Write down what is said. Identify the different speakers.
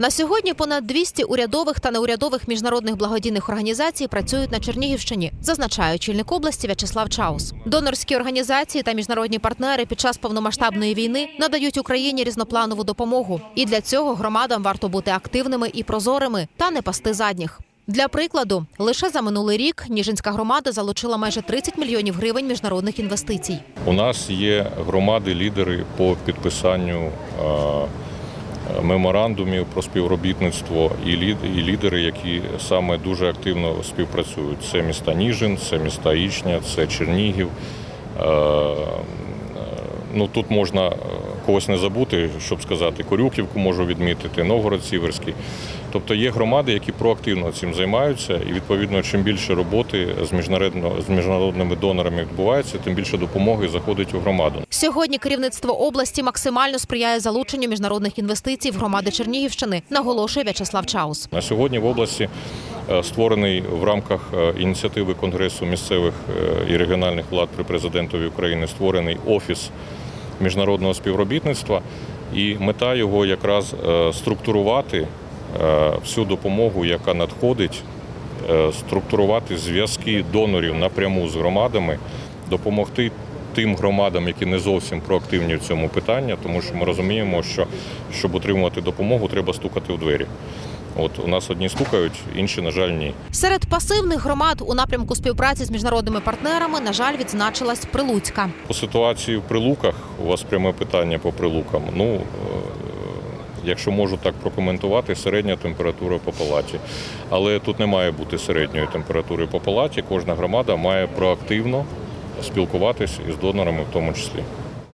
Speaker 1: На сьогодні понад 200 урядових та неурядових міжнародних благодійних організацій працюють на Чернігівщині, зазначає очільник області В'ячеслав Чаус. Донорські організації та міжнародні партнери під час повномасштабної війни надають Україні різнопланову допомогу. І для цього громадам варто бути активними і прозорими та не пасти задніх. Для прикладу, лише за минулий рік Ніжинська громада залучила майже 30 мільйонів гривень міжнародних інвестицій.
Speaker 2: У нас є громади, лідери по підписанню е, меморандумів про співробітництво і лідери, які саме дуже активно співпрацюють. Це міста Ніжин, це міста Ічня, це Чернігів. Е, е, Ну тут можна е, когось не забути, щоб сказати, Корюківку можу відмітити, Новгород Сіверський. Тобто є громади, які проактивно цим займаються, і відповідно, чим більше роботи з міжнародно з міжнародними донорами відбувається, тим більше допомоги заходить у громаду.
Speaker 1: Сьогодні керівництво області максимально сприяє залученню міжнародних інвестицій в громади Чернігівщини, наголошує В'ячеслав Чаус.
Speaker 2: На сьогодні в області е, створений в рамках е, ініціативи Конгресу місцевих е, і регіональних влад при президентові України створений офіс міжнародного співробітництва, і мета його якраз структурувати всю допомогу, яка надходить, е, структурувати зв'язки донорів напряму з громадами, допомогти. Тим громадам, які не зовсім проактивні в цьому питанні, тому що ми розуміємо, що щоб отримувати допомогу, треба стукати у двері. От у нас одні стукають, інші, на жаль, ні.
Speaker 1: Серед пасивних громад у напрямку співпраці з міжнародними партнерами, на жаль, відзначилась Прилуцька.
Speaker 2: По ситуації в прилуках у вас пряме питання по прилукам. Ну е, якщо можу так прокоментувати, середня температура по палаті. Але тут не має бути середньої температури по палаті. Кожна громада має проактивно спілкуватись із донорами, в тому числі.